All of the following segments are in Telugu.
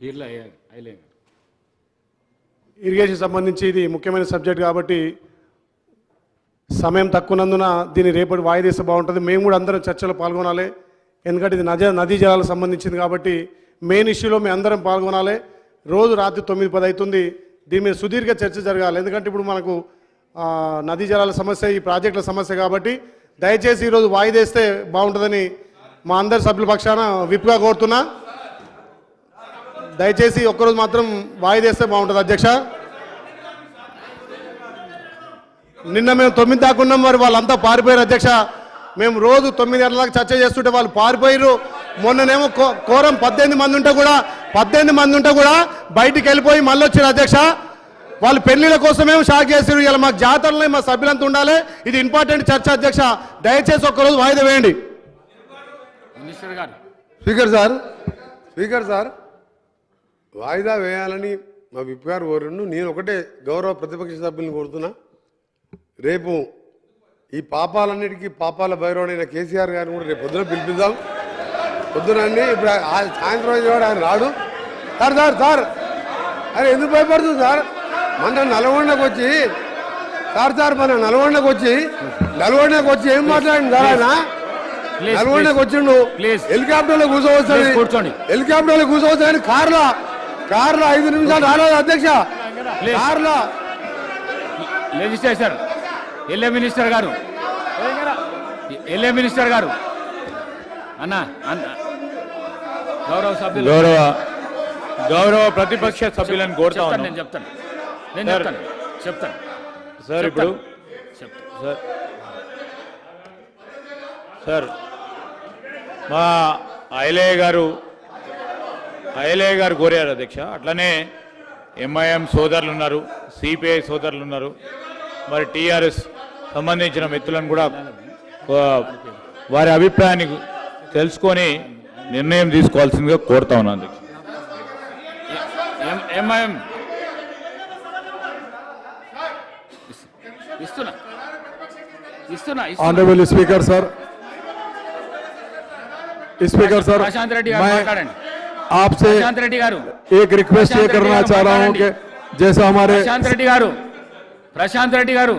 ఇట్లా ఐలైనర్ ఇరిగేషన్ సంబంధించి ఇది ముఖ్యమైన సబ్జెక్ట్ కాబట్టి సమయం తక్కువనందున దీన్ని రేపటి వాయిదేస్తే బాగుంటుంది. మేము కూడా అందరం చర్చలో పాల్గొనాలి. ఎందుకంటే ఇది నజ నదీ జలాలకు సంబంధించింది కాబట్టి మెయిన్ ఇష్యూలో మేము అందరం పాల్గొనాలి. రోజు రాత్రి తొమ్మిది పది అవుతుంది. దీని మీద సుదీర్ఘ చర్చ జరగాలి. ఎందుకంటే ఇప్పుడు మనకు నదీ జలాల సమస్య ఈ ప్రాజెక్టుల సమస్య కాబట్టి దయచేసి ఈరోజు వాయిదేస్తే బాగుంటుందని మా అందరి సభ్యుల పక్షాన విప్గా కోరుతున్నా. దయచేసి ఒక్కరోజు మాత్రం వాయిదేస్తే బాగుంటుంది అధ్యక్ష. నిన్న మేము తొమ్మిది దాకా ఉన్నాం మరి వాళ్ళంతా పారిపోయారు అధ్యక్ష. మేము రోజు తొమ్మిది గంటలకు చర్చ చేస్తుంటే వాళ్ళు పారిపోయారు మొన్ననేమో కో- కోరం పద్దెనిమిది మంది ఉంటే కూడా పద్దెనిమిది మంది ఉంటే కూడా బయటికి వెళ్ళిపోయి మళ్ళీ వచ్చారు అధ్యక్ష. వాళ్ళు పెళ్ళిళ్ళ కోసమేమో షాక్ చేసారు ఇలా మాకు జాతరలో మా సభ్యులంతా ఉండాలి. ఇది ఇంపార్టెంట్ చర్చ అధ్యక్ష. దయచేసి ఒక్కరోజు వాయిదా వేయండి. మినిస్టర్ గారు. Speaker sir speaker sir. వాయిదా వేయాలని మా విప్ గారు కోరిండు. నేను ఒకటే గౌరవ ప్రతిపక్ష సభ్యులను కోరుతున్నా. రేపు ఈ పాపాలన్నిటికీ పాపాల భైరవుడైన కేసీఆర్ గారిని కూడా రేపు పొద్దున పిలిపిద్దాం. పొద్దున అన్ని ఇప్పుడు సాయంత్రం కూడా ఆయన రాడు? Sir sir sir. అరే ఎందుకు భయపడుతుంది సార్? మన నల్గొండకు వచ్చి సార్ సార్ మన నల్గొండకు వచ్చి నల్గొండకు వచ్చి ఏం మాట్లాడింది సార్ ఆయన? నల్గొండకు. వచ్చిండు. హెలికాప్టర్లో కూర్చోండి. హెలికాప్టర్లో కూర్చోవచ్చని కార్లో కార్లో ఐదు నిమిషాలు రాలేదు అధ్యక్ష. కార్లో. లెజిస్లేచర్ ఎల్ఏ మినిస్టర్ గారు. ఎల్ఏ మినిస్టర్ గారు. అన్న అన్న. గౌరవ సభ్యులు. గౌరవ గౌరవ ప్రతిపక్ష సభ్యులను కోరుతా నేను చెప్తాను. నేను. చెప్తాను. చెప్తాను. సార్ ఇప్పుడు? చెప్తాను. సార్. సార్ మా ఐలయ్య గారు ఐలయ్య గారు కోరారు అధ్యక్ష. అట్లనే ఎంఐఎం సోదరులు ఉన్నారు సిపిఐ సోదరులు ఉన్నారు. మరి టీఆర్ఎస్ సంబంధించిన మిత్రులను కూడా వారి అభిప్రాయాన్ని తెలుసుకొని నిర్ణయం తీసుకోవాల్సిందిగా కోరుతా ఉన్నాను MIM. Honourable speaker sir. Speaker sir Prashant Reddy మాట్లాడండి. आपसे एक रिक्वेस्ट ये करना चाह रहा हूँ कि जैसा हमारे प्रशांत रेड्डी गारू ప్రశాంత్ రెడ్డి గారు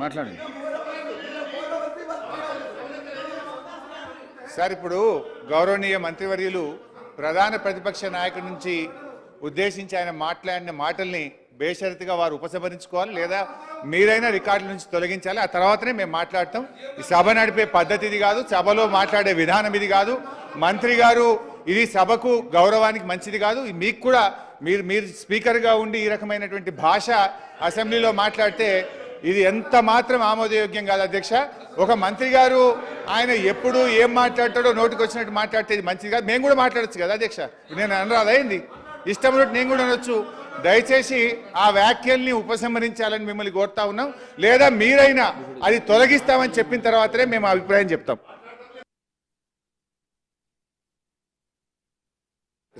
మాట్లాడండి సార్ ఇప్పుడు గౌరవనీయ మంత్రివర్యులు ప్రధాన ప్రతిపక్ష నాయకుడి నుంచి ఉద్దేశించి ఆయన మాట్లాడిన మాటల్ని బేషరతుగా వారు ఉపసంహరించుకోవాలి లేదా మీరైనా రికార్డుల నుంచి తొలగించాలి. ఆ తర్వాతనే మేము మాట్లాడతాం. ఈ సభ నడిపే పద్ధతి ఇది కాదు. సభలో మాట్లాడే విధానం ఇది కాదు. మంత్రి గారు ఇది సభకు గౌరవానికి మంచిది కాదు. మీకు కూడా మీరు మీరు స్పీకర్గా ఉండి ఈ రకమైనటువంటి భాష అసెంబ్లీలో మాట్లాడితే ఇది ఎంత మాత్రం ఆమోదయోగ్యం కాదు అధ్యక్ష. ఒక మంత్రి గారు ఆయన ఎప్పుడు ఏం మాట్లాడతాడో నోటికి వచ్చినట్టు మాట్లాడితే ఇది మంచిది కాదు. మేము కూడా మాట్లాడొచ్చు కదా అధ్యక్ష. నేను అనరాదు అయింది ఇష్టం ఉన్నట్టు నేను కూడా అనొచ్చు. దయచేసి ఆ వ్యాఖ్యల్ని ఉపసంహరించాలని మిమ్మల్ని కోరుతా ఉన్నాం. లేదా మీరైనా అది తొలగిస్తామని చెప్పిన తర్వాతనే మేము అభిప్రాయం చెప్తాం.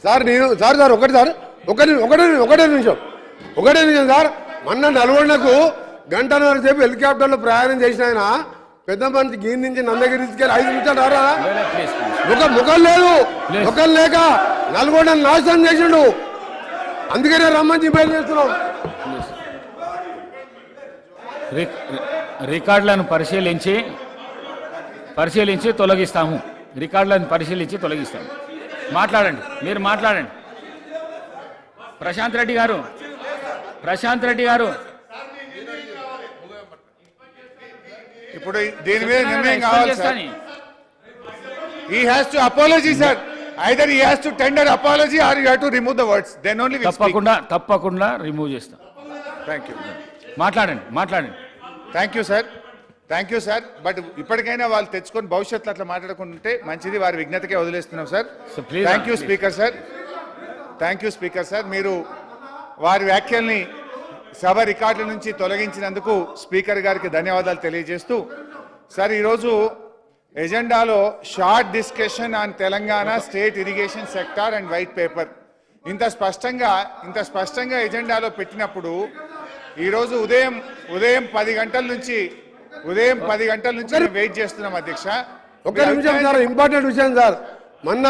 సార్ నేను సార్ సార్ ఒకటి సార్. ఒకటి ఒకటే ఒకటే నిమిషం. ఒకటే నిమిషం సార్. మొన్న నల్గొండకు గంటన్నర సేపు హెలికాప్టర్లో ప్రయాణం చేసిన ఆయన పెద్ద మనిషి గీన్ నుంచి నందగిరి తీసుకెళ్ళి ఐదు నిమిషాలు రారా? ప్లీజ్ ముఖం లేదు. ముఖం లేక నల్గొండ నాశనం చేసిండు. అందుకనే రమ్మని రి- రి- రికార్డులను పరిశీలించి పరిశీలించి తొలగిస్తాము. రికార్డులను పరిశీలించి తొలగిస్తాము. మాట్లాడండి మీరు మాట్లాడండి. ప్రశాంత్ రెడ్డి గారు ప్రశాంత్ రెడ్డి గారు. ఇప్పుడు దీని మీద నిర్ణయం కావాలి sir apology, sir. Either he has to tender apology or you have to remove the words. Then only we speak. తప్పకుండా తప్పకుండా రిమూవ్ చేస్తాం Thank you. మాట్లాడండి మాట్లాడండి thank you sir thank you sir but ఇప్పటికైనా వాళ్ళు తెచ్చుకొని భవిష్యత్తులో అట్లా మాట్లాడకుండా ఉంటే మంచిది వారి విజ్ఞతకే వదిలేస్తున్నాం sir thank you. Speaker sir thank you speaker sir మీరు వారి వ్యాఖ్యల్ని సభ రికార్డుల నుంచి తొలగించినందుకు స్పీకర్ గారికి ధన్యవాదాలు తెలియజేస్తూ సార్ ఈరోజు ఎజెండాలో short discussion on Telangana state irrigation sector and white paper. ఇంత స్పష్టంగా ఇంత స్పష్టంగా ఎజెండాలో పెట్టినప్పుడు ఈరోజు ఉదయం ఉదయం పది గంటల నుంచి ఉదయం పది గంటల నుంచి వెయిట్ చేస్తున్నాం అధ్యక్ష. ఒక్క నిమిషం సార్ ఇంపార్టెంట్ విషయం సార్. మొన్న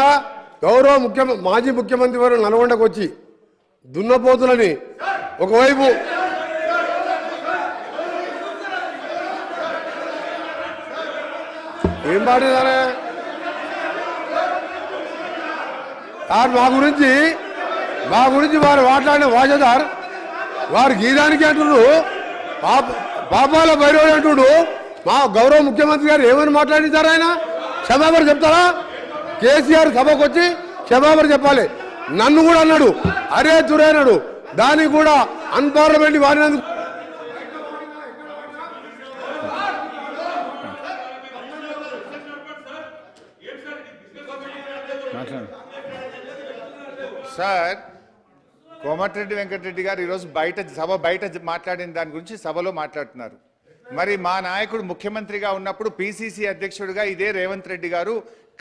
గౌరవ ముఖ్య మాజీ ముఖ్యమంత్రి వారు నల్గొండకు వచ్చి దున్నపోతులని ఒకవైపు ఏం పాడేదారే సార్ మా గురించి మా గురించి వారు మాట్లాడిన వాజదార్ వారు గీదానికి అంటున్నారు. పాప పాపాల భైరవుడు అంటుడు మా గౌరవ ముఖ్యమంత్రి గారు ఏమని మాట్లాడించారు ఆయన? క్షమాపణ చెప్తారా? కేసీఆర్ సభకు వచ్చి క్షమాపణ చెప్పాలి. నన్ను కూడా అన్నాడు. అరే తురే అన్నాడు. దానికి కూడా అన్పార్లమెంట్ వారినందుకు సార్ కోమటిరెడ్డి వెంకటరెడ్డి గారు ఈరోజు బయట సభ బయట మాట్లాడిన దాని గురించి సభలో మాట్లాడుతున్నారు. మరి మా నాయకుడు ముఖ్యమంత్రిగా ఉన్నప్పుడు పిసిసి అధ్యక్షుడిగా ఇదే రేవంత్ రెడ్డి గారు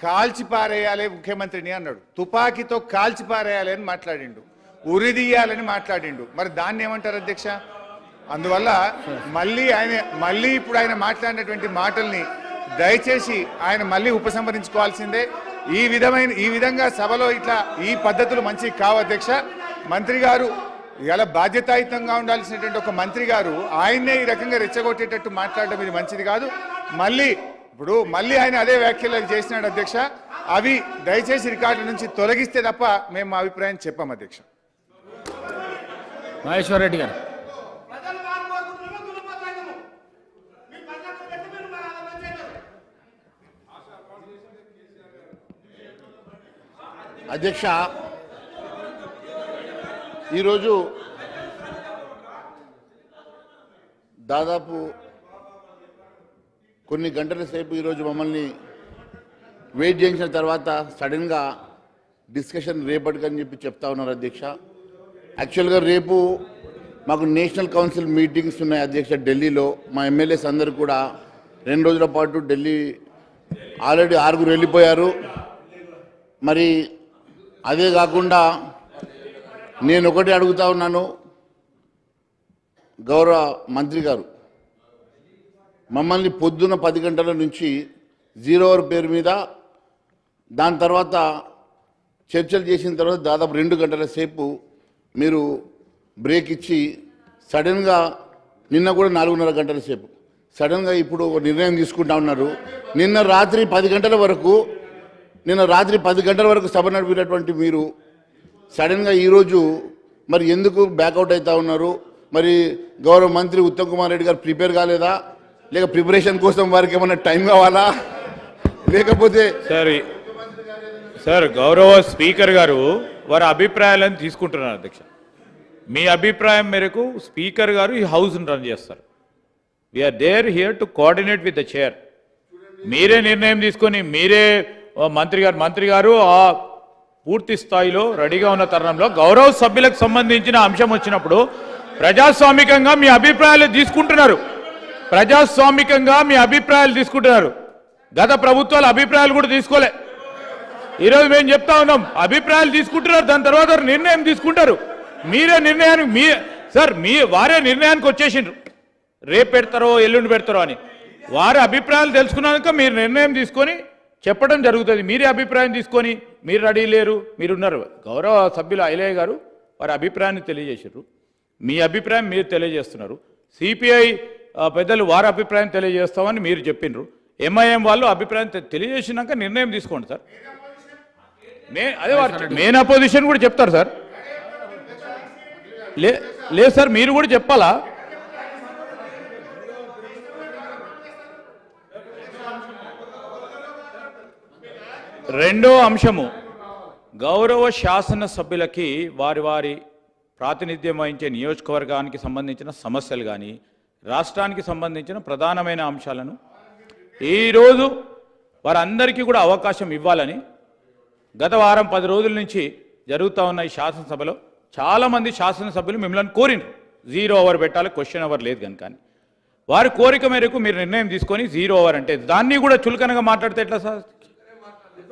కాల్చిపారేయాలి ముఖ్యమంత్రిని అన్నాడు. తుపాకీతో కాల్చిపారేయాలి అని మాట్లాడిండు. ఉరిదీయాలని మాట్లాడిండు. మరి దాన్ని ఏమంటారు అధ్యక్ష? అందువల్ల మళ్ళీ ఆయన మళ్ళీ ఇప్పుడు ఆయన మాట్లాడినటువంటి మాటల్ని దయచేసి ఆయన మళ్ళీ ఉపసంహరించుకోవాల్సిందే. ఈ విధమైన ఈ విధంగా సభలో ఇట్లా ఈ పద్ధతులు మంచి కావు అధ్యక్ష. మంత్రి గారు ఇలా బాధ్యతాయుతంగా ఉండాల్సినటువంటి ఒక మంత్రి గారు ఆయన్నే ఈ రకంగా రెచ్చగొట్టేటట్టు మాట్లాడడం ఇది మంచిది కాదు. మళ్ళీ ఇప్పుడు మళ్ళీ ఆయన అదే వ్యాఖ్యలు చేసినాడు అధ్యక్ష. అవి దయచేసి రికార్డు నుంచి తొలగిస్తే తప్ప మేము మా అభిప్రాయం చెప్పాం అధ్యక్ష. మహేశ్వర్ రెడ్డి గారు. అధ్యక్ష ఈరోజు దాదాపు కొన్ని గంటల సేపు ఈరోజు మమ్మల్ని వెయిట్ చేసిన తర్వాత సడన్గా డిస్కషన్ రేపటికని చెప్పి చెప్తా ఉన్నారు అధ్యక్ష. యాక్చువల్గా రేపు మాకు నేషనల్ కౌన్సిల్ మీటింగ్స్ ఉన్నాయి అధ్యక్ష ఢిల్లీలో. మా ఎమ్మెల్యేస్ అందరూ కూడా రెండు రోజుల పాటు ఢిల్లీ ఆల్రెడీ ఆరుగురు వెళ్ళిపోయారు. మరి అదే కాకుండా నేను ఒకటి అడుగుతా ఉన్నాను. గౌరవ మంత్రి గారు మమ్మల్ని పొద్దున పది గంటల నుంచి జీరో అవర్ పేరు మీద దాని తర్వాత చర్చలు చేసిన తర్వాత దాదాపు రెండు గంటల సేపు మీరు బ్రేక్ ఇచ్చి సడన్గా నిన్న కూడా నాలుగున్నర గంటల సేపు. సడన్గా ఇప్పుడు ఒక నిర్ణయం తీసుకుంటా ఉన్నారు. నిన్న రాత్రి పది గంటల వరకు నిన్న రాత్రి పది గంటల వరకు సభ నడిపినటువంటి మీరు సడన్గా ఈరోజు మరి ఎందుకు బ్యాకౌట్ అవుతా ఉన్నారు? మరి గౌరవ మంత్రి ఉత్తమ్ కుమార్ రెడ్డి గారు ప్రిపేర్ కాలేదా? లేక ప్రిపరేషన్ కోసం వారికి ఏమైనా టైం కావాలా? లేకపోతే సార్. సార్ గౌరవ స్పీకర్ గారు వారి అభిప్రాయాలను తీసుకుంటున్నారు అధ్యక్ష. మీ అభిప్రాయం మేరకు స్పీకర్ గారు ఈ హౌస్ను రన్ చేస్తారు. We're there here to coordinate with the chair మీరే నిర్ణయం తీసుకొని మీరే మంత్రి గారు మంత్రి గారు ఆ పూర్తి స్థాయిలో రెడీగా ఉన్న తరుణంలో గౌరవ సభ్యులకు సంబంధించిన అంశం వచ్చినప్పుడు ప్రజాస్వామికంగా మీ అభిప్రాయాలు తీసుకుంటున్నారు. ప్రజాస్వామికంగా మీ అభిప్రాయాలు తీసుకుంటున్నారు. గత ప్రభుత్వాల అభిప్రాయాలు కూడా తీసుకోలే. ఈరోజు మేము చెప్తా ఉన్నాం అభిప్రాయాలు తీసుకుంటున్నారు దాని తర్వాత నిర్ణయం తీసుకుంటారు. మీరే నిర్ణయానికి మీ సార్ మీ వారే నిర్ణయానికి వచ్చేసిండ్రు. రేపు పెడతారో ఎల్లుండి పెడతారో అని. వారి అభిప్రాయాలు తెలుసుకున్నాక మీరు నిర్ణయం తీసుకొని చెప్పడం జరుగుతుంది. మీరే అభిప్రాయం తీసుకొని మీరు రెడీ లేరు మీరున్నారు. గౌరవ సభ్యులు ఐలయ్య గారు వారి అభిప్రాయాన్ని తెలియజేశారు మీ అభిప్రాయం మీరు తెలియజేస్తున్నారు. సిపిఐ పెద్దలు వారి అభిప్రాయం తెలియజేస్తామని మీరు చెప్పిండ్రు. ఎంఐఎం వాళ్ళు అభిప్రాయం తెలియజేసినాక నిర్ణయం తీసుకోండి సార్. అదే మెయిన్ అపోజిషన్ కూడా చెప్తారు సార్. లే లేదు సార్ మీరు కూడా చెప్పాలా? రెండో అంశము గౌరవ శాసన సభ్యులకి వారి వారి ప్రాతినిధ్యం వహించే నియోజకవర్గానికి సంబంధించిన సమస్యలు కానీ రాష్ట్రానికి సంబంధించిన ప్రధానమైన అంశాలను ఈరోజు వారందరికీ కూడా అవకాశం ఇవ్వాలని గత వారం పది రోజుల నుంచి జరుగుతూ ఉన్న ఈ శాసనసభలో చాలామంది శాసనసభ్యులు మిమ్మల్ని కోరిండ్రు జీరో అవర్ పెట్టాలి క్వశ్చన్ అవర్ లేదు కనుక వారి కోరిక మేరకు మీరు నిర్ణయం తీసుకొని జీరో ఓవర్ అంటే దాన్ని కూడా చులకనగా మాట్లాడితే ఎట్లా సార్?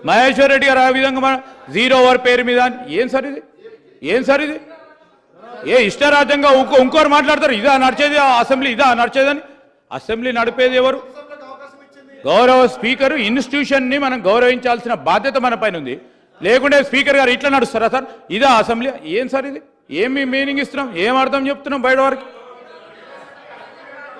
మహేశ్వర్ రెడ్డి గారు ఆ విధంగా జీరో ఓవర్ పేరు మీద. ఏం సార్ ఇది? ఏం సార్ ఇది? ఏ ఇష్టరాజ్యంగా ఇంకో ఇంకోరు మాట్లాడతారు. ఇదా నడిచేది ఆ అసెంబ్లీ ఇదా నడిచేదని. అసెంబ్లీ నడిపేది ఎవరు? గౌరవ స్పీకర్. ఇన్స్టిట్యూషన్ని మనం గౌరవించాల్సిన బాధ్యత మన పైన ఉంది. లేకుంటే స్పీకర్ గారు ఇట్లా నడుస్తారా సార్? ఇదా అసెంబ్లీ? ఏం సార్ ఇది? ఏమి మీనింగ్ ఇస్తున్నాం? ఏం అర్థం చెప్తున్నాం బయట వారికి?